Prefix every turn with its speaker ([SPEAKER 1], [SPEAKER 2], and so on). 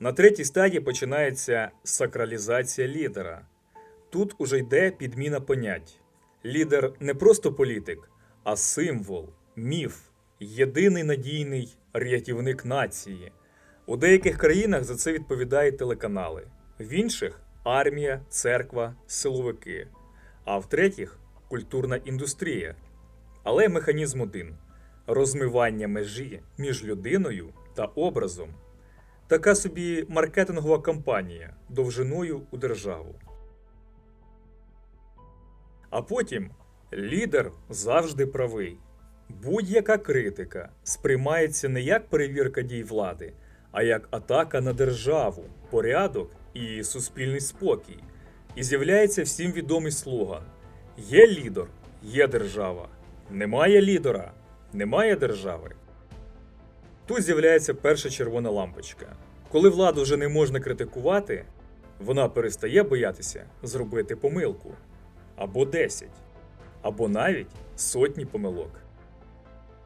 [SPEAKER 1] На третій стадії починається сакралізація лідера. Тут уже йде підміна понять. Лідер не просто політик, а символ, міф, єдиний надійний рятівник нації. У деяких країнах за це відповідають телеканали, в інших армія, церква, силовики, а в третіх культурна індустрія. Але механізм один розмивання межі між людиною та образом. Така собі маркетингова кампанія довжиною у державу. А потім лідер завжди правий. Будь-яка критика сприймається не як перевірка дій влади, а як атака на державу, порядок і суспільний спокій. І з'являється всім відомий слоган: є лідер, є держава. Немає лідера, немає держави. Тут з'являється перша червона лампочка. Коли владу вже не можна критикувати, вона перестає боятися зробити помилку або 10, або навіть сотні помилок.